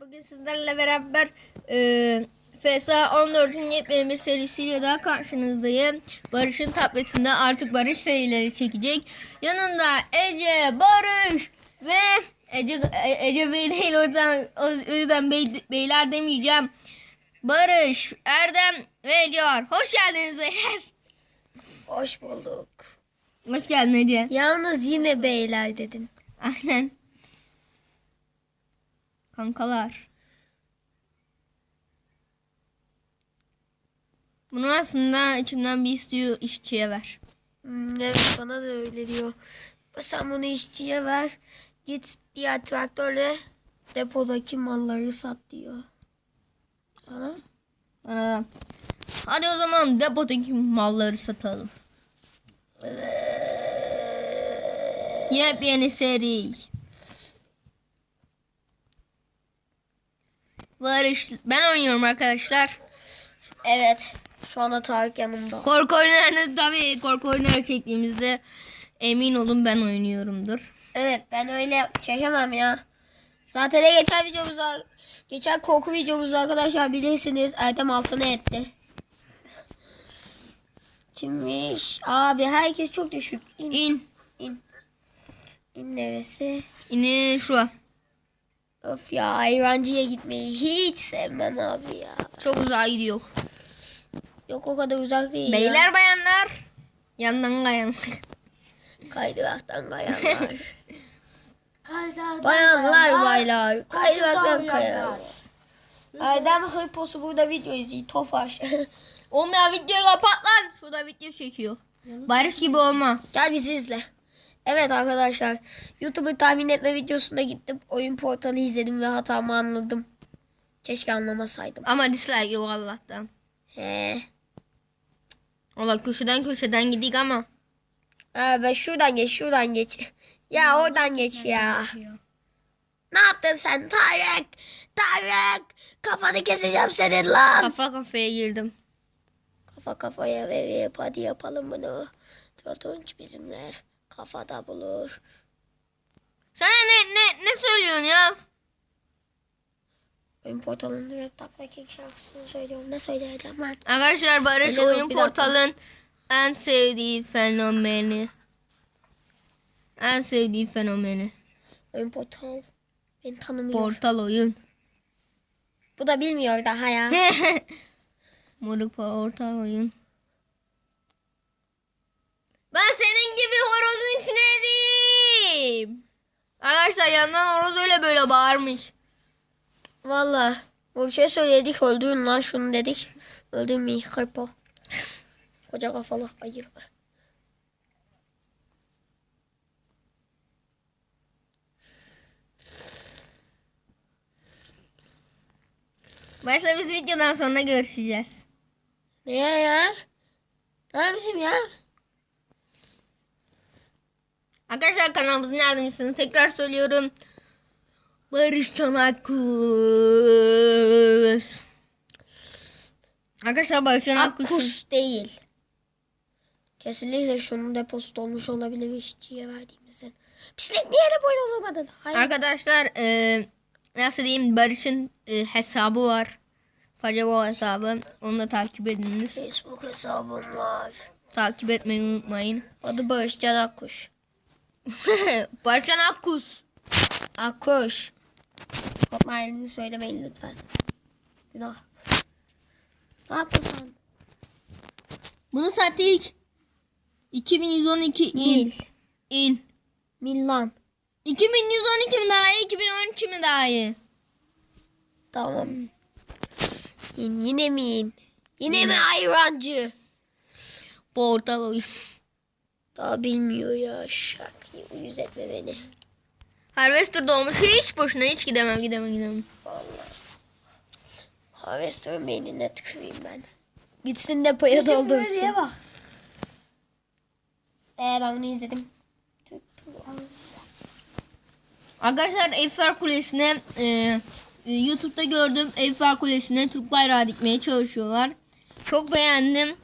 Bugün sizlerle beraber e, FSA 14'ün yepyeni bir serisiyle daha karşınızdayım. Barış'ın tabletinde artık Barış serileri çekecek. Yanında Ece, Barış ve Ece, Ece Bey değil o yüzden, o yüzden bey, beyler demeyeceğim. Barış, Erdem ve var. Hoş geldiniz beyler. Hoş bulduk. Hoş geldin Ece. Yalnız yine beyler dedin. Aynen. Kankalar. Bunu aslında içimden bir istiyor işçiye ver. Hmm, evet bana da öyle diyor. Sen bunu işçiye ver. Git diğer traktörle depodaki malları sat diyor. Sana? Anladım. Hadi o zaman depodaki malları satalım. Yepyeni seri. Barış ben oynuyorum arkadaşlar. Evet. Şu anda Tarık yanımda. Korku oyunlarını tabii korku oyunları çektiğimizde emin olun ben oynuyorumdur. Evet ben öyle çekemem ya. Zaten de geçen videomuzda geçen korku videomuzda arkadaşlar bilirsiniz Erdem altına etti. Kimmiş? Abi herkes çok düşük. İn. İn. İn. İn neresi? İnin şu. Of ya hayvancıya gitmeyi hiç sevmem abi ya. Çok uzağa gidiyor. Yok o kadar uzak değil ya. Beyler bayanlar. Yandan kayan. Kaydıraktan kayanlar. Bayanlar baylar. Kaydıraktan kayanlar. Erdem hırposu burada video izliyor. Tofaş. Oğlum ya videoyu kapat lan. Şurada video çekiyor. Barış gibi olma. Gel bizi izle. Evet arkadaşlar. YouTube'u tahmin etme videosunda gittim. Oyun portalı izledim ve hatamı anladım. Keşke anlamasaydım. Ama dislike yok Allah'tan. He. Valla köşeden köşeden gidik ama. Ha, ben şuradan geç şuradan geç. Ya oradan geç ya. Ne yaptın sen Tarık? Tarık! Kafanı keseceğim senin lan. Kafa kafaya girdim. Kafa kafaya verip hadi yapalım bunu. Tunç bizimle kafada bulur. Sen ne ne ne söylüyorsun ya? Oyun portalında kek şarkısını söylüyorum. Ne söyleyeceğim lan? Arkadaşlar Barış Öyle oyun portalın en sevdiği fenomeni. En sevdiği fenomeni. Oyun portal. Beni tanımıyor. Portal oyun. Bu da bilmiyor daha ya. Moruk portal oyun. Ben senin içine edeyim. Arkadaşlar yandan horoz öyle böyle bağırmış. Valla. Bu şey söyledik öldürün lan şunu dedik. Öldürmeyin hırpo. Koca kafalı ayı. Başla biz videodan sonra görüşeceğiz. Ne ya? Ne yapayım ya? Arkadaşlar kanalımızın yardımcısını tekrar söylüyorum. Barış Çanakkuz. Arkadaşlar Barış Çanakkuz. Akkus değil. Kesinlikle şunun deposu dolmuş olabilir işçiye verdiğimizden. Pislik niye de böyle olamadın? Hayır. Arkadaşlar e, nasıl diyeyim Barış'ın e, hesabı var. Facabo hesabı. Onu da takip ediniz. Facebook hesabım var. Takip etmeyi unutmayın. Adı Barış Can Akkuş. Barış Çanakkuz. Akkuş. Kopma söylemeyin lütfen. Günah. Ne yaptın sen? Bunu sattık. 2112 in. Mil. İn. Milan. 2112 mi daha iyi 2012 mi daha iyi? Tamam. Yine, yine mi in? Yine mi hayvancı? Portal oyun. Daha bilmiyor ya şak. Uyuz etme beni. Harvester dolmuş. Hiç boşuna hiç gidemem gidemem gidemem. Harvester'ın beynine tüküreyim ben. Gitsin depoya doldursun. bak. Ee, ben bunu izledim. Arkadaşlar Eiffel Kulesi'ne e, e, YouTube'da gördüm. Eiffel Kulesi'ne Türk bayrağı dikmeye çalışıyorlar. Çok beğendim.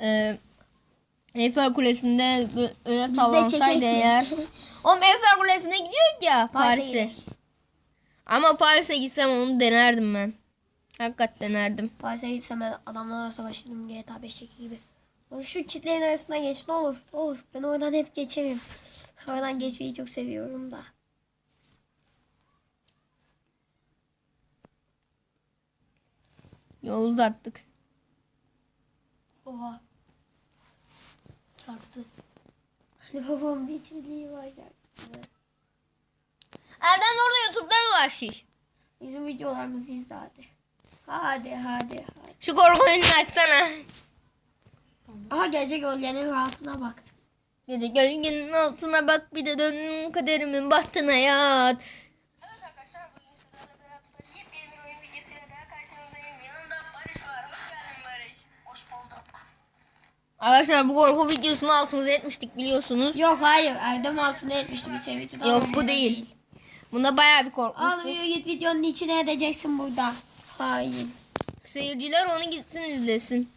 E, Eiffel Kulesi'nde öyle sallansaydı eğer. Oğlum Eiffel Kulesi'ne gidiyor ya Paris'e gidelim. Ama Paris'e gitsem onu denerdim ben. Hakikat denerdim. Paris'e gitsem ben adamlarla savaşırdım GTA 5'teki gibi. Şu çitlerin arasından geç ne olur. Olur. Ben oradan hep geçerim. Oradan geçmeyi çok seviyorum da. Yol uzattık. Oha. Çarptı. Hani babam bir çiftliği var ya. Erdem orada YouTube'da dolaşıyor. Bizim videolarımızı izle hadi. Hadi hadi hadi. Şu korku oyununu açsana. Aha gece gölgenin rahatına bak. Gece gölgenin altına bak bir de dön kaderimin bahtına yat. Arkadaşlar bu korku videosunu altımıza etmiştik biliyorsunuz. Yok hayır Erdem altına etmişti bir şey videoda. Yok bu değil. Bunda bayağı bir korkmuştuk. Almıyor git videonun içine edeceksin burada. Hain. Seyirciler onu gitsin izlesin.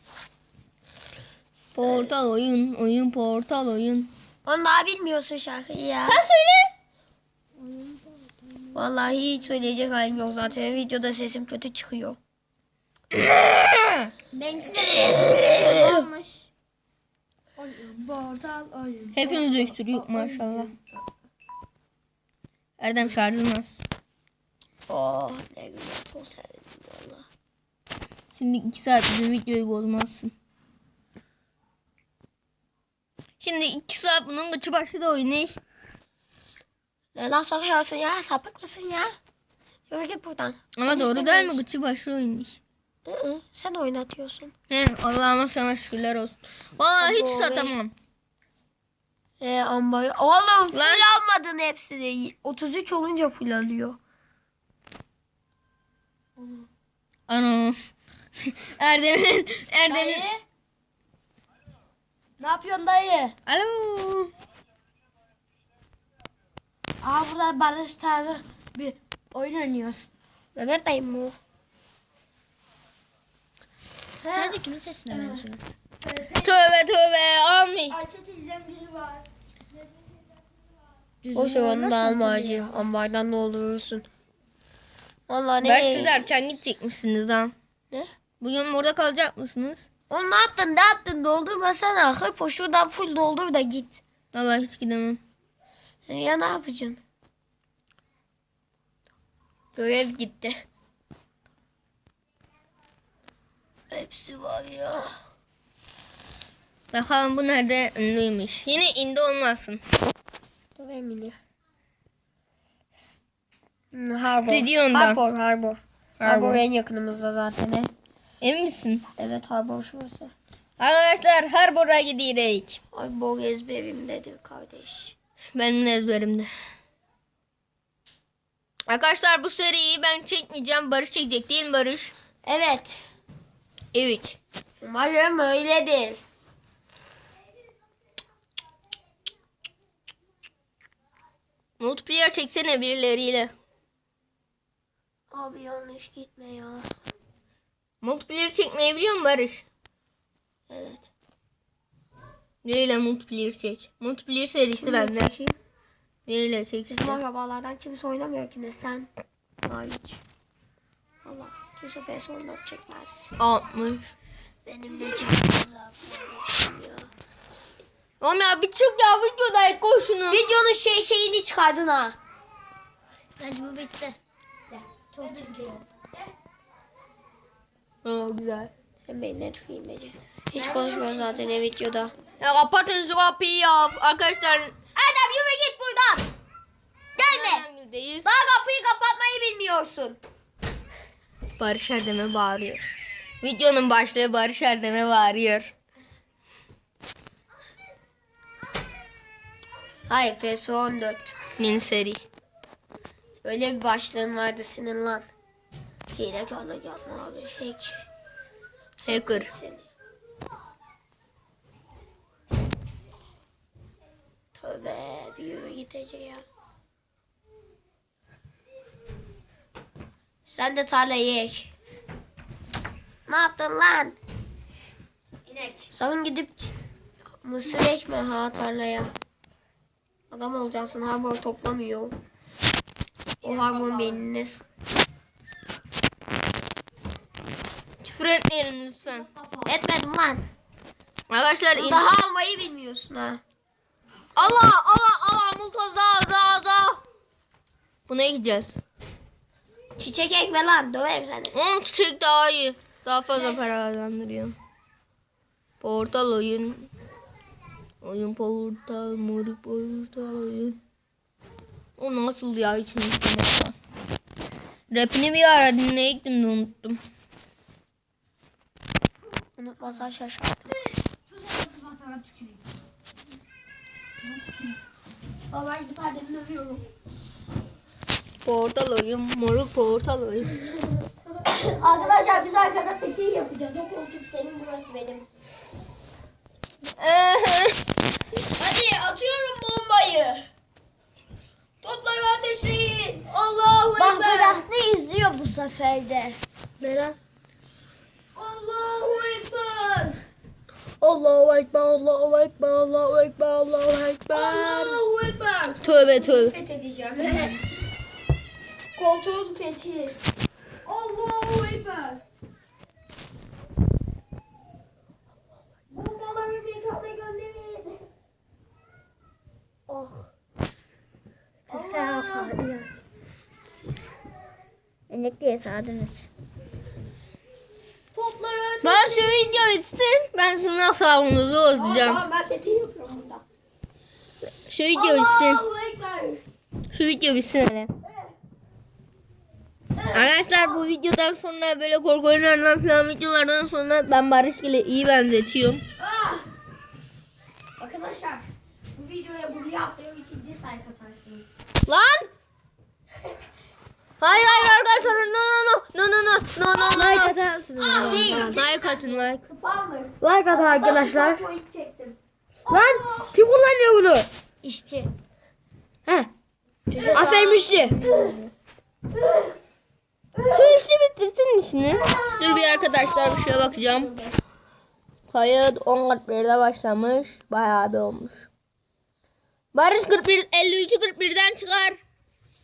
Portal oyun, oyun portal oyun. Onu daha bilmiyorsun şarkıyı ya. Sen söyle. Vallahi hiç söyleyecek halim yok zaten. Videoda sesim kötü çıkıyor. Benimkisi de. Hepimiz öksürüyor maşallah. Erdem şarjın az. Oh ne güzel çok sevdim valla. Şimdi iki saat bizim videoyu bozmazsın. Şimdi iki saat bunun gıçı başı da oynayış. Ne laf sokuyorsun ya? Sapık mısın ya? Yürü git buradan. Ama Sen doğru değil mi? Gıçı başı oynayış. Sen oynatıyorsun. He, Allah'ıma sana şükürler olsun. Valla hiç satamam. Ee, ambayı. Oğlum full Lan. almadın hepsini. 33 olunca full alıyor. Ana. Erdem'in Erdem'in Ne yapıyorsun dayı? Alo. Aa burada Barış Tanrı bir oyun oynuyoruz. Evet dayım bu. Sence kimin sesine benziyor? Tövbe tövbe amin. O şey onu da alma acı. Ambardan doldurursun. Vallahi ne? Belki siz erken gidecekmişsiniz ha. Ne? Bugün burada kalacak mısınız? Oğlum ne yaptın ne yaptın doldurmasana. Hırpo şuradan full doldur da git. Vallahi hiç gidemem. Ya ne yapacaksın? Görev gitti. Hepsi var ya. Bakalım bu nerede ünlüymüş. Yine indi olmasın. Dur Emine. Harbor. Stüdyonda. Harbor, Harbor. Harbor. En yakınımızda zaten. he. Emin misin? Evet Harbor şurası. Arkadaşlar Harbor'a gidiyoruz. Harbor ezberimdedir kardeş. Benim de ezberimde. Arkadaşlar bu seriyi ben çekmeyeceğim. Barış çekecek değil mi Barış? Evet. Evet. Umarım öyledir. Multiplayer çeksene birileriyle. Abi yanlış gitme ya. Multiplayer çekmeyi biliyor musun Barış? Evet. Biriyle multiplayer çek. Multiplayer serisi bende. Biriyle çek. Bizim akrabalardan kimse oynamıyor ki ne sen. Hariç. Allah. Kimse FS oynayıp çekmez. 60. Benim ne çekmez. Oğlum ya bir çık ya videodayız koy şunu. Videonun şey şeyini çıkardın ha. Bence bu bitti. Çok çirkin. Oo güzel. Sen beni ne tutayım Ece? Hiç konuşmuyorsun zaten ne videoda. Ya kapatın şu kapıyı ya. Arkadaşlar. Erdem yürü git buradan. Gelme. Daha kapıyı kapatmayı bilmiyorsun. Barış Erdem'e bağırıyor. Videonun başlığı Barış Erdem'e bağırıyor. Hayır FS 14. Yeni seri. Öyle bir başlığın vardı senin lan. Hilekarlık yapma abi. Hack. Hacker. Seni. Tövbe bir yürü Sen de tarlayı ek. Ne yaptın lan? İnek. Sakın gidip mısır ekme ha tarlaya. Adam olacaksın. Harbor toplamıyor. O harbor beyniniz. Küfür etmeyin lütfen. Etmedim lan. Arkadaşlar in... daha almayı bilmiyorsun ha. Allah Allah Allah Mutlu za za za. Buna gideceğiz. Çiçek ekme lan döverim seni. Onun çiçek daha iyi. Daha fazla para kazandırıyor. Portal oyun. Oyun portal, moruk portal oyun. O nasıl ya hiç unuttum. Rapini bir ara dinleyecektim de unuttum. Unutmasan şaşırttım. Baba gidip annemi dövüyorum. Portal oyun, moruk portal oyun. Arkadaşlar biz arkada fetih yapacağız. O koltuk senin burası benim. Hadi atıyorum bombayı. Topları ateşleyin. Allahu Bak Berat ne izliyor bu sefer de. Berat. Allahu Ekber. Allahu Ekber, Allahu Ekber, Allahu Ekber, Allahu Ekber. Allahu Ekber. Tövbe tövbe. Fethedeceğim. Koltuğun fethi. Allahu Ekber. Bombaları kapla gönderin. Oh. Elektriğe sağdınız. Topları Ben şu video bitsin. Ben sizin hesabınızı bozacağım. Tamam ben fethi yapıyorum burada. Şu video bitsin. Şu video bitsin hele. Arkadaşlar bu videodan sonra böyle korku oyunlarından falan videolardan sonra ben Barış ile iyi benzetiyorum. Ah! Arkadaşlar bu videoya bunu yaptığım için dislike atarsınız. Lan! Hayır hayır arkadaşlar no no no no no no no no no Like atarsınız. Like atın like. Like atın arkadaşlar. Lan kim kullanıyor bunu? İşçi. He. Aferin işçi. Şu işi bitirsin işini. Dur bir arkadaşlar bir şeye bakacağım. Kayıt 10.41'de başlamış. Bayağı bir olmuş. Barış 41, 53'ü 41'den çıkar.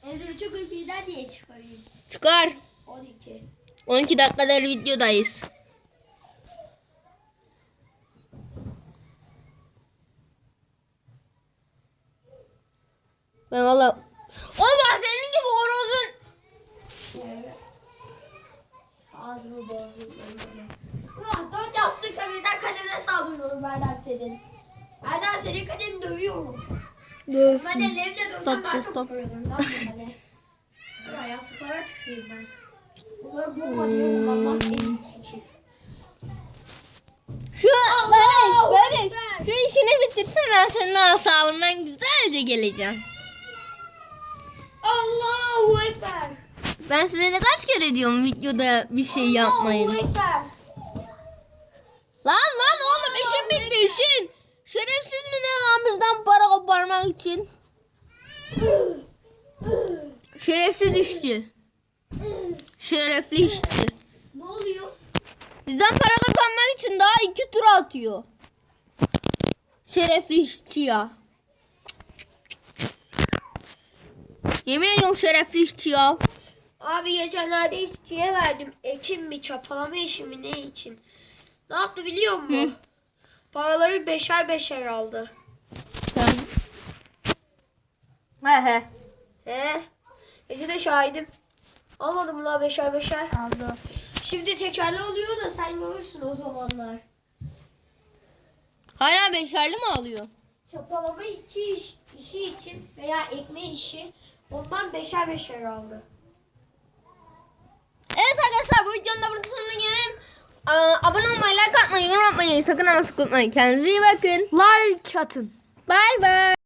53'ü 41'den niye çıkarayım? Çıkar. 12. 12 dakikadır videodayız. Ben valla... Oğlum ben senin gibi horozun... Ağzımı bozdum. Ah, dört yastıkla kalene saldırıyorum Erdem senin. Erdem senin kaleni dövüyorum. Ben de levle dövsem daha çok Stop, stop. dövüyorum. Lan bana. Ya yastıklara tüküreyim ben. Bomba. Şu Barış, Barış. Şu işini bitirsin ben senin hesabından güzelce geleceğim. Allahu Ekber. Ben size ne kaç kere diyorum videoda bir şey yapmayın. Allahu Ekber. Lan lan oğlum işin bitti işin. Şerefsiz mi ne lan bizden para koparmak için? Şerefsiz işçi. Şerefli işçi. Ne oluyor? Bizden para kazanmak için daha iki tur atıyor. Şerefli işçi ya. Yemin ediyorum şerefli işçi ya. Abi geçenlerde işçiye verdim. Ekim mi çapalama işi mi ne için? Ne yaptı biliyor musun? Hı. Paraları beşer beşer aldı. Sen... He he. He? Ece de şahidim. Almadı mı la beşer beşer? Aldı. Şimdi tekerli oluyor da sen görürsün o zamanlar. Hala beşerli mi alıyor? Çapalama işi, iş, işi için veya ekme işi ondan beşer beşer aldı. Evet arkadaşlar bu videonun da burada sonuna gelelim. Aa, abone olmayı, like atmayı, yorum atmayı sakın ama sıkılmayın. Kendinize iyi bakın. Like atın. Bye bye.